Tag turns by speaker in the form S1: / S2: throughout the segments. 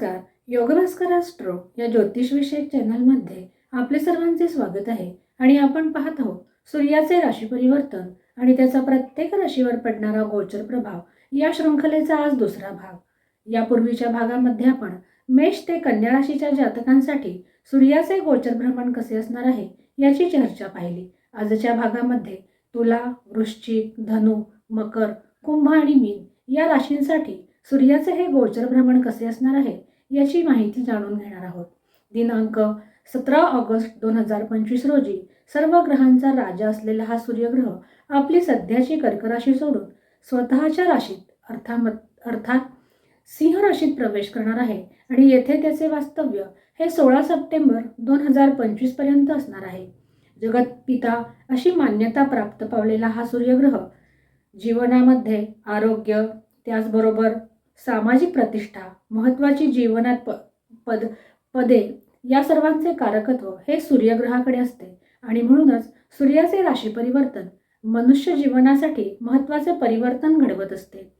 S1: नमस्कार. योगभास्कर अस्ट्रो या ज्योतिषविषयक चॅनलमध्ये आपले सर्वांचे स्वागत आहे आणि आपण पाहत आहोत सूर्याचे राशी परिवर्तन आणि त्याचा प्रत्येक राशीवर पडणारा गोचर प्रभाव या शृंखलेचा आज दुसरा भाग. यापूर्वीच्या भागामध्ये आपण मेष ते कन्या राशीच्या जातकांसाठी सूर्याचे गोचर भ्रमण कसे असणार आहे याची चर्चा पाहिली. आजच्या भागामध्ये तुला वृश्चिक धनु मकर कुंभ आणि मीन या राशींसाठी सूर्याचे हे गोचर भ्रमण कसे असणार आहे याची माहिती जाणून घेणार आहोत. दिनांक सतरा ऑगस्ट दोन हजार पंचवीस रोजी सर्व ग्रहांचा राजा असलेला हा सूर्यग्रह आपली सध्याची कर्कराशी सोडून स्वतःच्या राशीत अर्थात अर्थात सिंह राशीत प्रवेश करणार आहे आणि येथे त्याचे वास्तव्य हे सोळा सप्टेंबर दोन हजार पंचवीसपर्यंत असणार आहे. जगतपिता अशी मान्यता प्राप्त पावलेला हा सूर्यग्रह जीवनामध्ये आरोग्य त्याचबरोबर सामाजिक प्रतिष्ठा महत्त्वाची जीवनात प पद पदे या सर्वांचे कारकत्व हे सूर्यग्रहाकडे असते. आणि म्हणूनच सूर्याचे राशी परिवर्तन मनुष्य जीवनासाठी महत्त्वाचे परिवर्तन घडवत असते.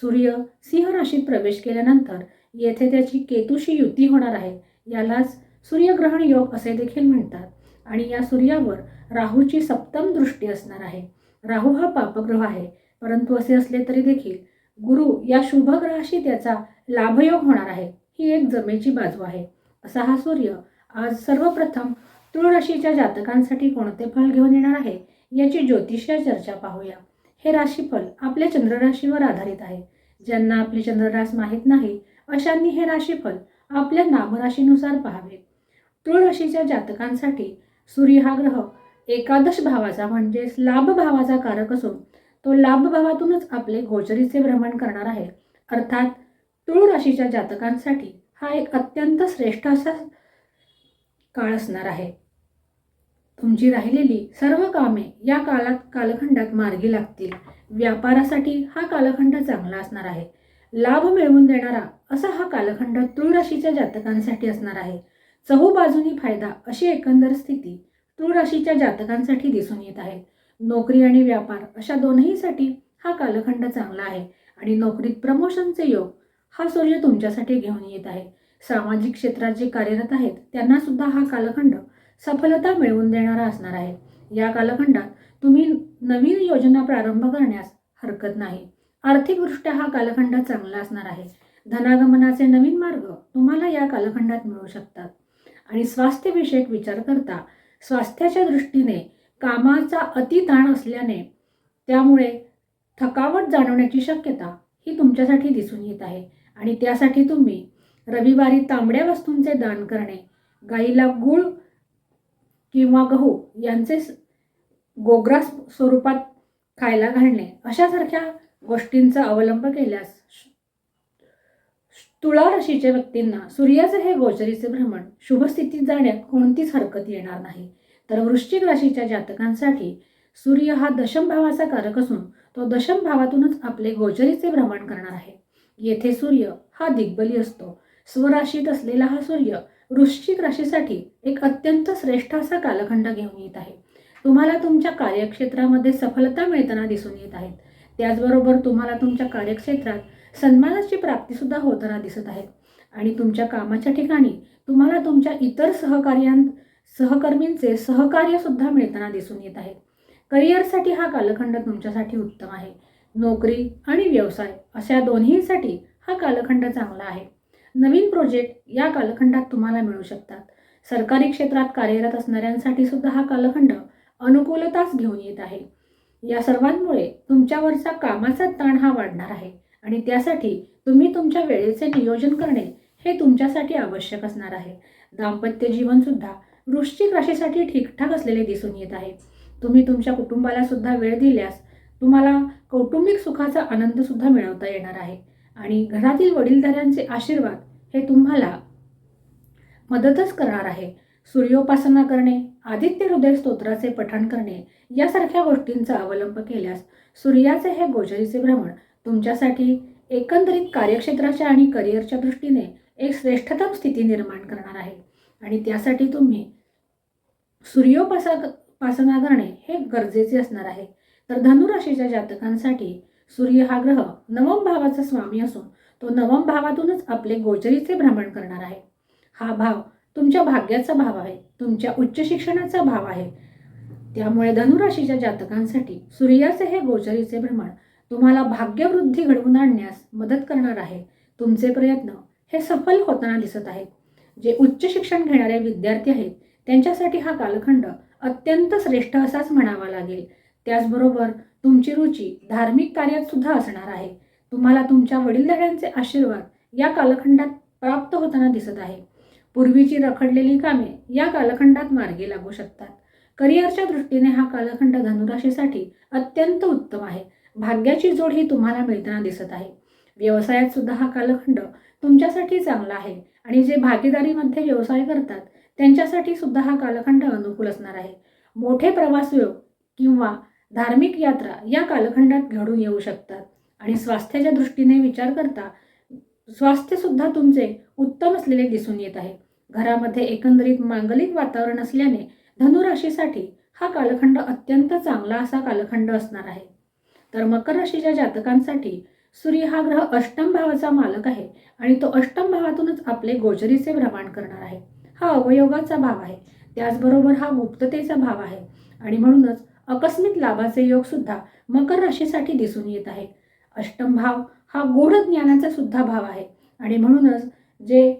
S1: सूर्य सिंह राशीत प्रवेश केल्यानंतर येथे त्याची केतूशी युती होणार आहे. यालाच सूर्यग्रहण योग असे देखील म्हणतात. आणि या सूर्यावर राहूची सप्तम दृष्टी असणार आहे. राहू हा पापग्रह आहे. परंतु असे असले तरी देखील गुरु या शुभग्रहाशी त्याचा लाभयोग होणार आहे. ही एक जमेची बाजू आहे. असा हा सूर्य आज सर्वप्रथम तुळ राशीच्या जातकांसाठी कोणते फल घेऊन येणार आहे याची ज्योतिष्य चर्चा पाहूया. हे राशीफल आपल्या चंद्रराशीवर आधारित आहे. ज्यांना आपली चंद्ररास माहीत नाही अशांनी हे राशीफल आपल्या नामराशीनुसार पाहावे. तुळ राशीच्या जातकांसाठी सूर्य हा ग्रह एकादश भावाचा म्हणजेच लाभ भावाचा कारक असून तो लाभभावातूनच आपले गोचरीचे भ्रमण करणार आहे. अर्थात तुळ राशीच्या जातकांसाठी हा एक अत्यंत श्रेष्ठ असा काळ असणार आहे. तुमची राहिलेली सर्व कामे या काळात कालखंडात मार्गी लागतील. व्यापारासाठी हा कालखंड चांगला असणार आहे. लाभ मिळवून देणारा असा हा कालखंड तुळ राशीच्या जातकांसाठी असणार आहे. चहू बाजूनी फायदा अशी एकंदर स्थिती तुळ राशीच्या जातकांसाठी दिसून येत आहे. नोकरी आणि व्यापार अशा दोन्हीसाठी हा कालखंड चांगला आहे आणि नोकरीत प्रमोशनचे योग हा सूर्य तुमच्यासाठी घेऊन येत आहे. सामाजिक क्षेत्रात जे कार्यरत आहेत त्यांना सुद्धा हा कालखंड सफलता मिळवून देणारा असणार आहे. या कालखंडात तुम्ही नवीन योजना प्रारंभ करण्यास हरकत नाही. आर्थिकदृष्ट्या हा कालखंड चांगला असणार आहे. धनागमनाचे नवीन मार्ग तुम्हाला या कालखंडात मिळू शकतात. आणि स्वास्थ्यविषयक विचार करता स्वास्थ्याच्या दृष्टीने कामाचा अतिताण असल्याने त्यामुळे थकावट जाणवण्याची शक्यता ही तुमच्यासाठी दिसून येत आहे. आणि त्यासाठी तुम्ही रविवारी तांबड्या वस्तूंचे दान करणे गाईला गूळ किंवा गहू यांचे गोग्रा गोग्रास स्वरूपात खायला घालणे अशासारख्या गोष्टींचा अवलंब केल्यास श- तुळा राशीच्या व्यक्तींना सूर्याचे हे गोचरीचे भ्रमण शुभस्थितीत जाण्यात कोणतीच हरकत येणार नाही. तर वृश्चिक राशीच्या जातकांसाठी सूर्य हा दशम भावाचा कारक असून तो दशम भावातूनच आपले गोचरीचे भ्रमण करणार आहे. येथे सूर्य हा दिग्बली असतो. स्वराशीत असलेला हा सूर्य वृश्चिक राशीसाठी एक अत्यंत श्रेष्ठ असा कालखंड घेऊन येत आहे. तुम्हाला तुमच्या कार्यक्षेत्रामध्ये सफलता मिळताना दिसून येत आहेत. त्याचबरोबर तुम्हाला तुमच्या कार्यक्षेत्रात सन्मानाची प्राप्तीसुद्धा होताना दिसत आहे आणि तुमच्या कामाच्या ठिकाणी तुम्हाला तुमच्या इतर सहकार्यां सहकर्मींचे सहकार्य सुद्धा मिळताना दिसून येत आहे. करिअरसाठी हा कालखंड तुमच्यासाठी उत्तम आहे. नोकरी आणि व्यवसाय अशा दोन्हीसाठी हा कालखंड चांगला आहे. नवीन प्रोजेक्ट या कालखंडात तुम्हाला मिळू शकतात. सरकारी क्षेत्रात कार्यरत असणाऱ्यांसाठी सुद्धा हा कालखंड अनुकूलताच घेऊन येत आहे. या सर्वांमुळे तुमच्यावरचा कामाचा ताण हा वाढणार आहे आणि त्यासाठी तुम्ही तुमच्या वेळेचे नियोजन करणे हे तुमच्यासाठी आवश्यक असणार आहे. दाम्पत्य जीवनसुद्धा वृश्चिक राशीसाठी ठीकठाक असलेले दिसून येत आहे. तुम्ही तुमच्या कुटुंबाला सुद्धा वेळ दिल्यास तुम्हाला कौटुंबिक सुखाचा आनंद सुद्धा मिळवता येणार आहे. आणि घरातील वडीलधाऱ्यांचे आशीर्वाद हे तुम्हाला मदतच करणार आहे. सूर्योपासना करणे आदित्य हृदय स्तोत्राचे पठण करणे यासारख्या गोष्टींचा अवलंब केल्यास सूर्याचे हे गोचरीचे भ्रमण तुमच्यासाठी एकंदरीत कार्यक्षेत्राच्या आणि करिअरच्या दृष्टीने एक श्रेष्ठतम स्थिती निर्माण करणार आहे. आणि त्यासाठी तुम्ही सूर्योपासा उपासना करणे हे गरजेचे असणार आहे. तर धनुराशीच्या जातकांसाठी सूर्य हा ग्रह नवम भावाचा स्वामी असून तो नवम भावातूनच आपले गोचरीचे भ्रमण करणार आहे. हा भाव तुमच्या भाग्याचा भाव आहे. तुमच्या उच्च शिक्षणाचा भाव आहे. त्यामुळे धनुराशीच्या जातकांसाठी सूर्याचे हे गोचरीचे भ्रमण तुम्हाला भाग्यवृद्धी घडवून आणण्यास मदत करणार आहे. तुमचे प्रयत्न हे सफल होताना दिसत आहेत. जे उच्च शिक्षण घेणारे विद्यार्थी आहेत त्यांच्यासाठी हा कालखंड अत्यंत श्रेष्ठ असाच म्हणावा लागेल. त्याचबरोबर तुमची रुची धार्मिक कार्यात सुद्धा असणार आहे. तुम्हाला तुमच्या वडीलधाऱ्यांचे आशीर्वाद या कालखंडात प्राप्त होताना दिसत आहे. पूर्वीची रखडलेली कामे या कालखंडात मार्गी लागू शकतात. करिअरच्या दृष्टीने हा कालखंड धनुराशीसाठी अत्यंत उत्तम आहे. भाग्याची जोड ही तुम्हाला मिळताना दिसत आहे. व्यवसायात सुद्धा हा कालखंड तुमच्यासाठी चांगला आहे. आणि जे भागीदारीमध्ये व्यवसाय करतात त्यांच्यासाठी सुद्धा हा कालखंड अनुकूल असणार आहे. मोठे प्रवास योग किंवा धार्मिक यात्रा या कालखंडात घडून येऊ शकतात. आणि स्वास्थ्याच्या दृष्टीने विचार करता स्वास्थ्यसुद्धा तुमचे उत्तम असलेले दिसून येत आहे. घरामध्ये एकंदरीत मांगलिक वातावरण असल्याने धनुराशीसाठी हा कालखंड अत्यंत चांगला असा कालखंड असणार आहे. तर मकर राशीच्या जातकांसाठी सूर्य हा ग्रह अष्टम भावाचा मालक आहे आणि तो अष्टम भावातूनच आपले गोचरीचे भ्रमण करणार आहे. हा अवयोगाचा भाव आहे. त्याचबरोबर हा गुप्ततेचा भाव आहे. आणि म्हणूनच अकस्मित लाभाचे योग सुद्धा मकर राशीसाठी दिसून येत आहे. अष्टम भाव हा गूढ ज्ञानाचा सुद्धा भाव आहे. आणि म्हणूनच जे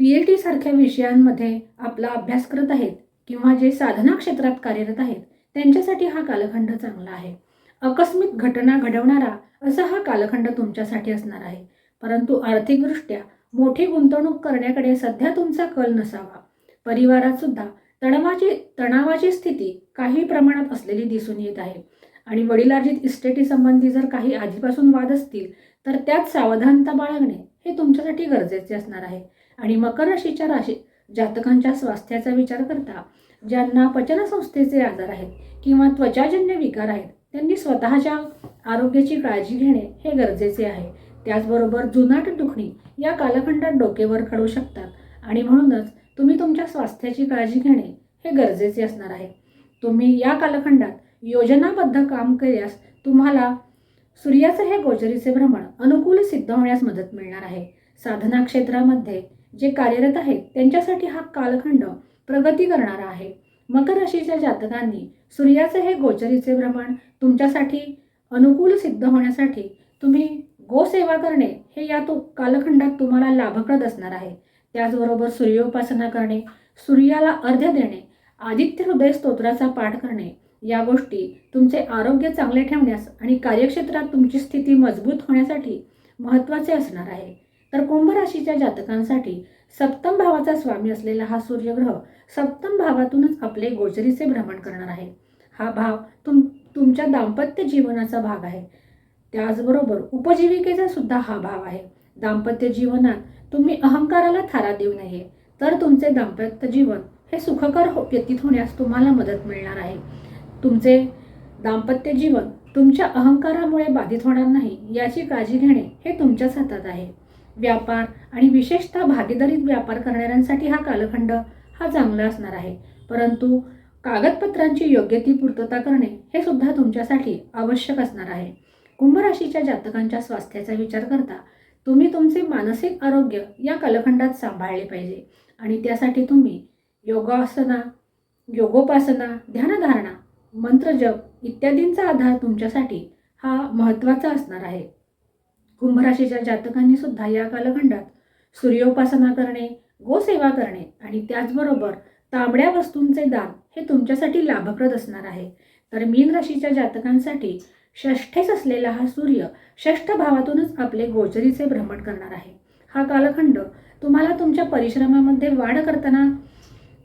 S1: पी एच डी सारख्या विषयांमध्ये आपला अभ्यास करत आहेत किंवा जे साधना क्षेत्रात कार्यरत आहेत त्यांच्यासाठी हा कालखंड चांगला आहे. आकस्मिक घटना घडवणारा असा हा कालखंड तुमच्यासाठी असणार आहे. परंतु आर्थिकदृष्ट्या मोठी गुंतवणूक करण्याकडे सध्या तुमचा कल नसावा. परिवारात सुद्धा तणावाची तणावाची स्थिती काही प्रमाणात असलेली दिसून येत आहे. आणि वडिलार्जित इस्टेटीसंबंधी जर काही आधीपासून वाद असतील तर त्यात सावधानता बाळगणे हे तुमच्यासाठी गरजेचे असणार आहे. आणि मकर राशीच्या राशी जातकांच्या स्वास्थ्याचा विचार करता ज्यांना पचनसंस्थेचे आजार आहेत किंवा त्वचाजन्य विकार आहेत त्यांनी स्वतःच्या आरोग्याची काळजी घेणे हे गरजेचे आहे. त्याचबरोबर जुनाट दुखणी या कालखंडात डोकेवर काढू शकतात. आणि म्हणूनच तुम्ही तुमच्या स्वास्थ्याची काळजी घेणे हे गरजेचे असणार आहे. तुम्ही या कालखंडात योजनाबद्ध काम केल्यास तुम्हाला सूर्याचे हे गोचरीचे भ्रमण अनुकूल सिद्ध होण्यास मदत मिळणार आहे. साधना क्षेत्रामध्ये जे कार्यरत आहेत त्यांच्यासाठी हा कालखंड प्रगती करणारा आहे. मकर राशीच्या जातकांनी सूर्याचे हे गोचरीचे भ्रमण तुमच्यासाठी अनुकूल सिद्ध होण्यासाठी तुम्ही गोसेवा करणे हे या तो कालखंडात तुम्हाला लाभप्रद असणार आहे. त्याचबरोबर सूर्योपासना करणे सूर्याला अर्ध्य देणे आदित्य हृदय स्तोत्राचा पाठ करणे या गोष्टी तुमचे आरोग्य चांगले ठेवण्यास आणि कार्यक्षेत्रात तुमची स्थिती मजबूत होण्यासाठी महत्त्वाचे असणार आहे. तर कुंभ राशीच्या जातकांसाठी सप्तम भावाचा स्वामी असलेला हा सूर्यग्रह सप्तम भावातूनच आपले गोचरीचे भ्रमण करणार आहे. हा भाव तुम तुमच्या दाम्पत्य जीवनाचा भाग आहे. त्याचबरोबर उपजीविकेचा सुद्धा हा भाव आहे. दाम्पत्य जीवनात तुम्ही अहंकाराला थारा देऊ नये. तर तुमचे दाम्पत्य जीवन हे सुखकर हो व्यतीत होण्यास तुम्हाला मदत मिळणार आहे. तुमचे दाम्पत्य जीवन तुमच्या अहंकारामुळे बाधित होणार नाही याची काळजी घेणे हे तुमच्याच हातात आहे. व्यापार आणि विशेषतः भागीदारीत व्यापार करणाऱ्यांसाठी हा कालखंड हा चांगला असणार आहे. परंतु कागदपत्रांची योग्य ती पूर्तता करणे हे सुद्धा तुमच्यासाठी आवश्यक असणार आहे. कुंभ राशीच्या जातकांच्या स्वास्थ्याचा विचार करता तुम्ही तुमचे मानसिक आरोग्य या कालखंडात सांभाळले पाहिजे. आणि त्यासाठी तुम्ही योगासना योगोपासना ध्यानधारणा मंत्रजप इत्यादींचा आधार तुमच्यासाठी हा महत्त्वाचा असणार आहे. कुंभ राशीच्या जातकांनी सुद्धा या कालखंडात सूर्योपासना करणे गोसेवा करणे आणि त्याचबरोबर तांबड्या वस्तूंचे दान हे तुमच्यासाठी लाभप्रद असणार आहे. तर मीन राशीच्या जातकांसाठी षष्ठेच असलेला हा सूर्य षष्ठ भावातूनच आपले गोचरीचे भ्रमण करणार आहे. हा कालखंड तुम्हाला तुमच्या परिश्रमामध्ये वाढ करताना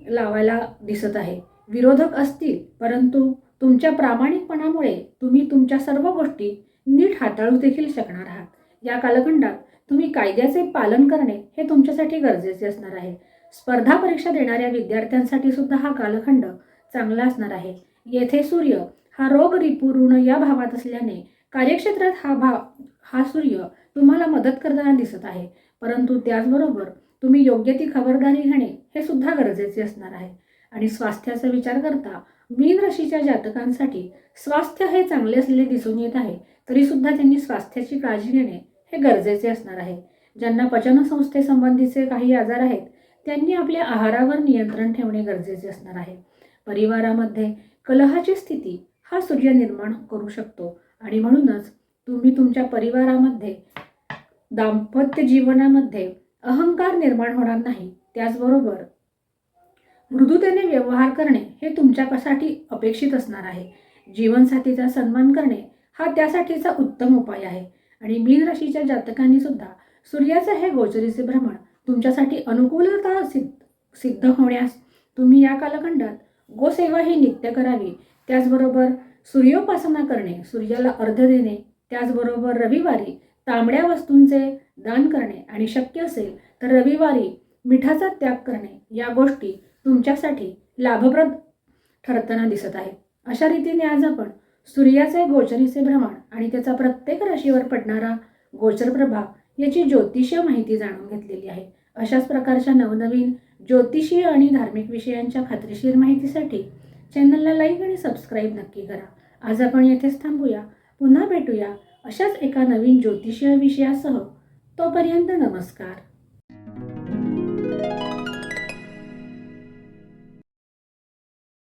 S1: लावायला दिसत आहे. विरोधक असतील परंतु तुमच्या प्रामाणिकपणामुळे तुम्ही तुमच्या सर्व गोष्टी नीट हाताळू देखील शकणार आहात. या कालखंडात तुम्ही कायद्याचे पालन करणे हे तुमच्यासाठी गरजेचे असणार आहे. स्पर्धा परीक्षा देणाऱ्या विद्यार्थ्यांसाठी सुद्धा हा कालखंड चांगला असणार आहे. येथे सूर्य हा रोग रिपूर्ण ऋण या भावात असल्याने कार्यक्षेत्रात हा भाव हा सूर्य तुम्हाला मदत करताना दिसत आहे. परंतु त्याचबरोबर तुम्ही योग्य ती खबरदारी घेणे हे सुद्धा गरजेचे असणार आहे. आणि स्वास्थ्याचा विचार करता मीन राशीच्या जातकांसाठी स्वास्थ्य हे चांगले असलेले दिसून येत आहे. तरीसुद्धा त्यांनी स्वास्थ्याची काळजी घेणे हे गरजेचे असणार आहे. ज्यांना पचनसंस्थेसंबंधीचे काही आजार आहेत त्यांनी आपल्या आहारावर नियंत्रण ठेवणे गरजेचे असणार आहे. परिवारामध्ये कलहाची स्थिती हा सूर्य निर्माण करू शकतो आणि म्हणूनच तुम्ही तुमच्या परिवारामध्ये दाम्पत्य जीवनामध्ये अहंकार निर्माण होणार नाही. त्याचबरोबर मृदुतेने व्यवहार करणे हे तुमच्यासाठी अपेक्षित असणार आहे. जीवनसाथीचा सन्मान करणे हा त्यासाठीचा उत्तम उपाय आहे. आणि मीन राशीच्या जातकांनी सुद्धा सूर्याचे हे गोचरीचे भ्रमण तुमच्यासाठी अनुकूलता सिद्ध सिद्ध होण्यास तुम्ही या कालखंडात गोसेवा ही नित्य करावी. त्याचबरोबर सूर्योपासना करणे सूर्याला अर्ध देणे त्याचबरोबर रविवारी तांबड्या वस्तूंचे दान करणे आणि शक्य असेल तर रविवारी मिठाचा त्याग करणे या गोष्टी तुमच्यासाठी लाभप्रद ठरताना दिसत आहे अशा रीतीने आज आपण सूर्याचे गोचरीचे भ्रमण आणि त्याचा प्रत्येक राशीवर पडणारा गोचर प्रभाव याची ज्योतिषीय माहिती जाणून घेतलेली आहे. अशाच प्रकारच्या नवनवीन ज्योतिषीय आणि धार्मिक विषयांच्या खात्रीशीर माहितीसाठी चॅनलला लाईक आणि सबस्क्राईब नक्की करा. आज आपण येथेच थांबूया. पुन्हा भेटूया अशाच एका नवीन ज्योतिषीय विषयासह. तोपर्यंत नमस्कार.